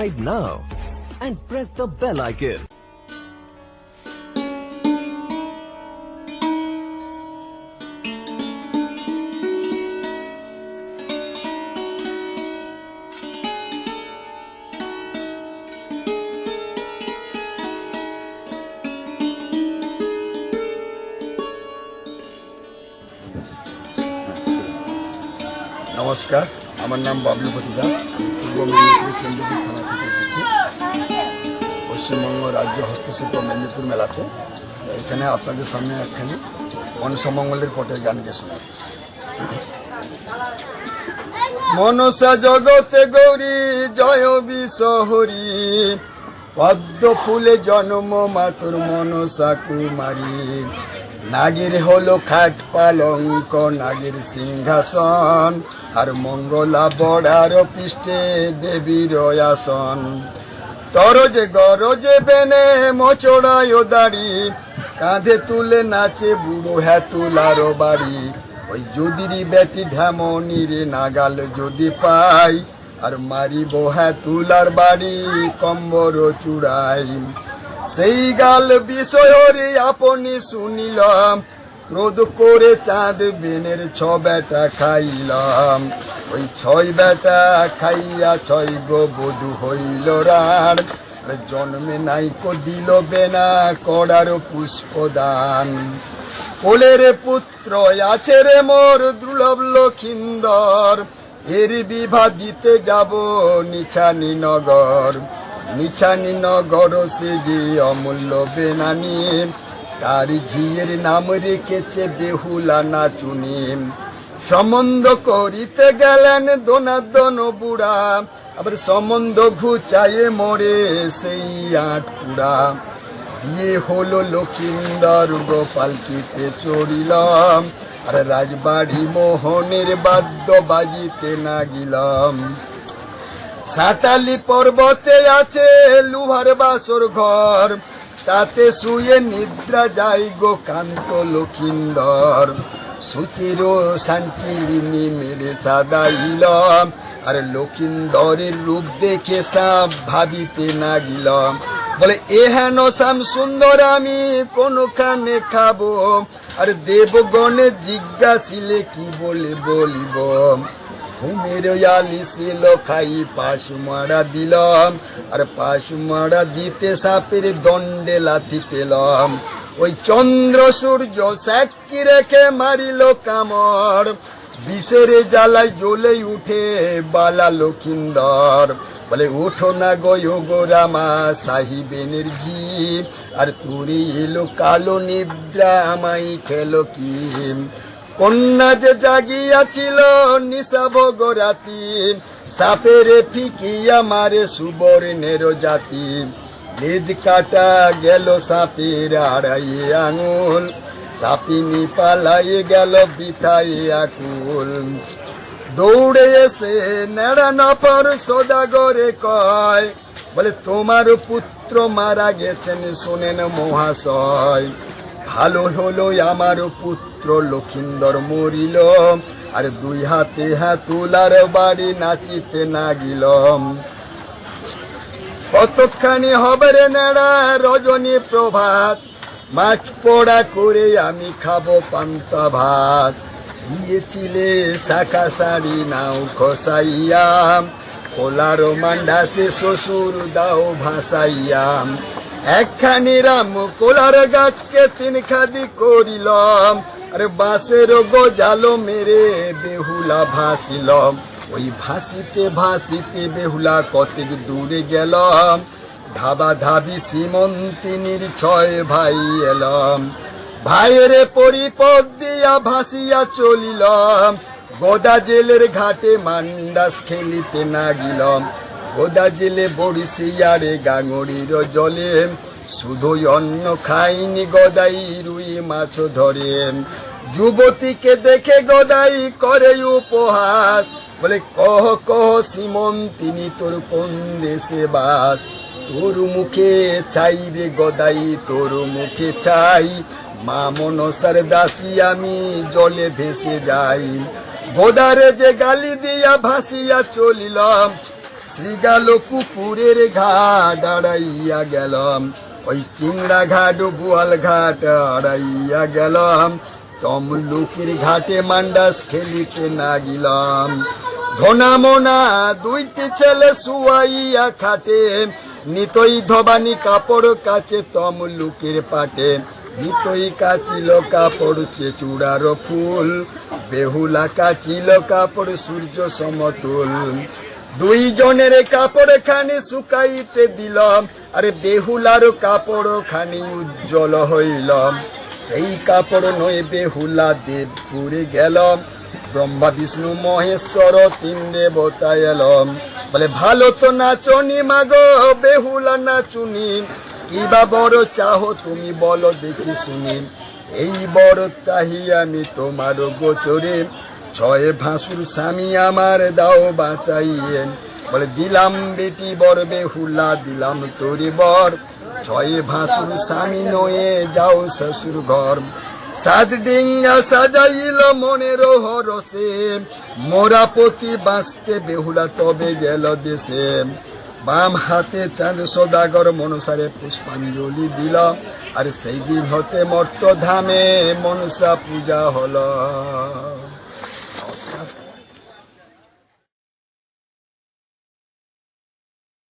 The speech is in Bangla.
subscribe now and press the bell icon. নমস্কার আমার নাম বাবলু পতিদা আমি পূর্ব মেদিনীপুর কেন্দ্রপুর রাজ্য হস্তশিল্প মেদিনীপুর মেলাতে। এখানে আপনাদের সামনে একখানি মনসামঙ্গলের পটের গান গিয়ে শোনাচ্ছি মনসা জগতে গৌরী, জয় বিশহরি। পদ্ম ফুলে জন্ম মাতুর মনসা কুমারী। নাগের হলো খাট পালঙ্ক, নাগের সিংহাসন। আর মঙ্গলা বড়ার পৃষ্ঠে দেবীর আসন। তরজে গরজে বেনে মোচড়ায় দাড়ি, কাঁধে তুলে নাচে বুড়ো হ্যাঁ তুলারো বাড়ি। ওই যদিরই বেটি ঢেমনি রে নাগাল যদি পাই, আর মারিব হ্যাঁ তুলার বাড়ি কম্বর চূড়াই। সেই গাল বিষয়রে আপনি শুনিলাম ক্রোধ করে চাঁদ বেনের ছ বেটা খাইলাম। ওই ছয় বেটা খাইয়া ছয় গো বধু হইল আর জন্মে নাইকো দিল বেনা করার পুষ্পদান কোলের পুত্র আছে রে মোর দুর্লভ লক্ষিন্দর। এর বিভা দিতে যাব নিছানি নগর। নিছানি নগর সে যে অমূল্য বেনানি। তার ঝিয়ের নাম রেখেছে বেহুলা নাচুনি সম্বন্ধ করিতে গেলেন দোনা দোনাদন বুড়া, আবার সম্বন্ধ ঘুচায়ে মরে সেই আট পুরা বিয়ে হলো লক্ষিন্দর গোপালকিতে চড়িলাম, আর রাজবাড়ি মোহনের বাদ্য বাজিতে না গিলাম সাতালি পর্বতে আছে লুহার বাসর ঘর তাতে শুয়ে নিদ্রা যাই গো কান্ত লক্ষিন্দর। সুচির সাঞ্চিলিনি মেরে সাদাইলাম আর লক্ষিন্দরের রূপ দেখে সাপ ভাবিতে না গিলাম বলে, এ হেন শ্যাম সুন্দর, আমি কোনখানে খাব? আর দেবগণে জিজ্ঞাসিলে কি বলে বলিব? ঘুমের আলিছিল খাই পাশ মারা দিলাম, আর পাশ মারা দিতে সাপের দণ্ডে লাথি পেলাম। ওই চন্দ্র সূর্য সাক্ষী রেখে মারিল কামড়, বিষের জ্বালায় জ্বলে উঠে বালা লক্ষিন্দর। বলে উঠো না গো গো রামা সাহিবেনের জি আর তুরি এলো কালো নিদ্রা আমাই খেলো কি? কন্যা যে জাগিয়াছিল নিশা ভোগরাতি সাপের ফিকিয়া মারে সুবর্ণের জাতি লেজ কাটা গেল সাপের আড়াইয়ে আঙুল, সাপিনি পালাই গেল বিথায় আকুল। দৌড়ে এসে নেড়া নফর সদাগরে কয়, বলে, তোমার পুত্র মারা গেছেন, শোনেন মহাশয়। ভালো হলো আমার পুত্র, লক্ষিন্দর মরিল। আর দুই হাতে হ্যাঁ তুলার বাড়ি নাচিতে না গিলম কতখানি হবে রে নেড়া রজনী প্রভাত? মাছ পোড়া করে আমি খাব পান্তা ভাত। দিয়েছিলে শাখা শাড়ি, নাও খসাইয়া। কোলারো মান্ডাসে শ্বশুর দাও ভাসাইয়াম একখানি রাম কোলার গাছকে তিন খাদি করিলাম। আরে বাঁশের গজালো মেরে বেহুলা ভাসিলাম। ওই ভাসিতে ভাসিতে বেহুলা কতক দূরে গেলাম। ধাবা ধাবি সীমন্তিনীর ছয় ভাই এলাম। ভাইয়ের পরিপদ দিয়া ভাসিয়া চলিলাম। গোদা জেলের ঘাটে মান্ডাস খেলিতে না গিলাম গোদা জেলে বড়িশিয়ারে গাঙড়ির জলে। শুধুই অন্ন খাইনি গদাই, রুই মাছ ধরে। যুবতীকে দেখে গদাই করে উপহাস। বলে, কহ কহ সিমন তিনি তোর কোন দেশে বাস? তোর মুখে চাই রে গদাই, তোর মুখে চাই। মা মনসার দাসী, আমি জলে ভেসে যাই। গোদারে যে গালি দিয়া ভাসিয়া চলিলাম শ্রীগাল পুকুরের ঘাট আড়াইয়া গেলাম। ওই চিংড়া ঘাট বোয়াল ঘাট আড়াইয়া গেলাম। তমলুকির ঘাটে মান্ডাস খেলিতে না গিলাম ধনা মোনা দুইটি ছেলে শুয়াইয়া খাটে। নিতই ধবানি কাপড় কাছে তমলুকের পাটে। নিতই কাচিল কাপড় সে চূড়ার ফুল। বেহুলা কাচিল কাপড় সূর্য সমতুল। দুই জনের কাপড় খানি শুকাইতে দিলাম, আরে বেহুলার কাপড় খানি উজ্জ্বল হইলাম। সেই কাপড় নয় বেহুলা দেবপুরে গেলাম, ব্রহ্মা, বিষ্ণু, মহেশ্বর তিন দেবতা এলম। বলে, ভালো তো নাচনি মাগো, বেহুলা নাচুনি কিবা বড় চাহো তুমি বলো দেখি শুনি। এই বড় চাহি আমি তোমার গোচরে ছয় ভাসুর স্বামী আমার দাও বাঁচাইয়েন। বলে, দিলাম বেটি বর বেহুলা, দিলাম তোরে বর। ছয় ভাসুর স্বামী নয়ে যাও শ্বশুর ঘর। সাত ডিঙ্গা সাজাইল মনের হরসে। মোরা পতি বাঁচতে বেহুলা তবে গেল দেশে। বাম হাতে চাঁদ সদাগর মনসারে পুষ্পাঞ্জলি দিল। আর সেই দিন হতে মর্ত ধামে মনসা পূজা হলো। house, man.